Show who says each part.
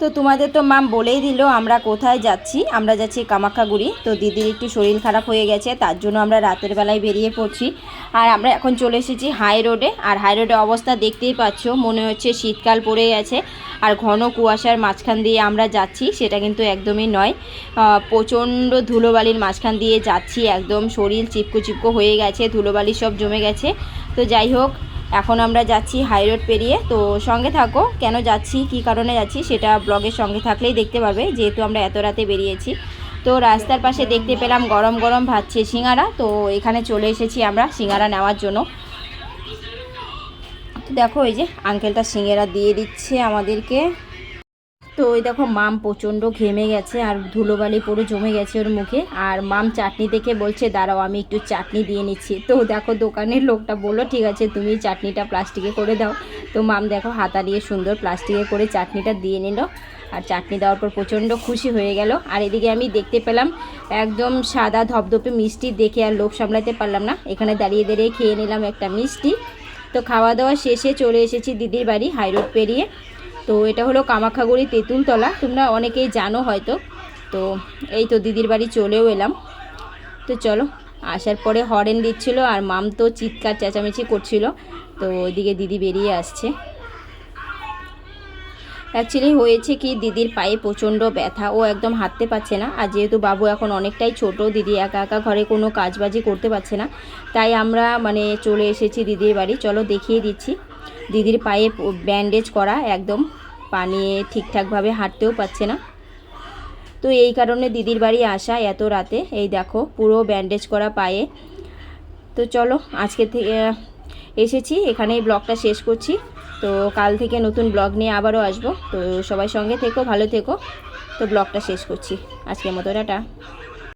Speaker 1: তো তোমাদের তো মাম বলেই দিল, আমরা কোথায় যাচ্ছি? আমরা যাচ্ছি কামাখ্যাগুড়ি। তো দিদির একটু শরীর খারাপ হয়ে গেছে, তার জন্য আমরা রাতের বেলায় বেরিয়ে পড়ছি। আর আমরা এখন চলে এসেছি হাই রোডে আর হাই রোডের অবস্থা দেখতেই পাচ্ছ, মনে হচ্ছে শীতকাল পড়ে গেছে। আর ঘন কুয়াশার মাঝখান দিয়ে আমরা যাচ্ছি, সেটা কিন্তু একদমই নয়। প্রচণ্ড ধুলোবালির মাঝখান দিয়ে যাচ্ছি, একদম শরীর চিপকো চিপকো হয়ে গেছে, ধুলোবালি সব জমে গেছে। তো যাই হোক এখন আমরা যাচ্ছি হাই রোড পেরিয়ে। তো সঙ্গে থাকো, কেন যাচ্ছি, কি কারণে যাচ্ছি সেটা ব্লগের সঙ্গে থাকলেই দেখতে পাবে যেহেতু আমরা এত রাতে বেরিয়েছি। তো রাস্তার পাশে দেখতে পেলাম গরম গরম ভাজছে সিঙ্গারা, তো এখানে চলে এসেছি আমরা সিঙ্গারা নেওয়ার জন্য। দেখো ওই যে আঙ্কেলটা সিঙ্গারা দিয়ে দিচ্ছে আমাদেরকে। ওই দেখো মাম প্রচণ্ড ঘেমে গেছে আর ধুলোবালি পুরো জমে গেছে ওর মুখে। আর মাম চাটনি দেখে বলছে, দাঁড়াও, আমি একটু চাটনি দিয়ে নিচ্ছি। তো দেখো দোকানের লোকটা বলল, ঠিক আছে, তুমি চাটনিটা প্লাস্টিকে করে দাও। তো মাম দেখো হাতা দিয়ে সুন্দর প্লাস্টিকে করে চাটনিটা দিয়ে নিল। আর চাটনি দেওয়ার পর প্রচণ্ড খুশি হয়ে গেল। আর এদিকে আমি দেখতে পেলাম, একদম সাদা ধপধপে মিষ্টি দেখে আর লোভ সামলাতে পারলাম না। এখানে দাঁড়িয়ে দাঁড়িয়ে খেয়ে নিলাম একটা মিষ্টি। তো খাওয়া দাওয়া শেষে চলে এসেছি দিদির বাড়ি, হাইরোড পেরিয়ে। তো এটা হলো কামাখ্যাগুড়ি তেঁতুলতলা। তোমরা অনেকেই জানো হয়তো। তো এই তো দিদির বাড়ি চলেও এলাম। তো চলো, আসার পরে হরেন দিচ্ছিল আর মাম তো চিৎকার চেঁচামেচি করছিল। তো ওইদিকে দিদি বেরিয়ে আসছে। অ্যাকচুয়ালি হয়েছে কি, দিদির পায়ে প্রচণ্ড ব্যথা। ও একদম হাঁটতে পারছে না। আর যেহেতু বাবু এখন অনেকটাই ছোট, দিদি একা একা ঘরে কোনো কাজবাজি করতে পারছে না। তাই আমরা মানে চলে এসেছি দিদির বাড়ি। চলো দেখিয়ে দিচ্ছি। দিদির পায়ে ব্যান্ডেজ করা একদম। পানি ঠিকঠাকভাবে হাঁটতেও পারছে না। তো এই কারণে দিদির বাড়ি আসা এত রাতে। এই দেখো, পুরো ব্যান্ডেজ করা পায়ে। তো চলো, আজকে থেকে এসেছি। এখানেই ব্লগটা শেষ করছি। তো কাল থেকে নতুন ব্লগ নিয়ে আবারও আসব। তো সবাই সঙ্গে থেকো, ভালো থেকো। তো ব্লগটা শেষ করছি। আজকের মতো, টাটা।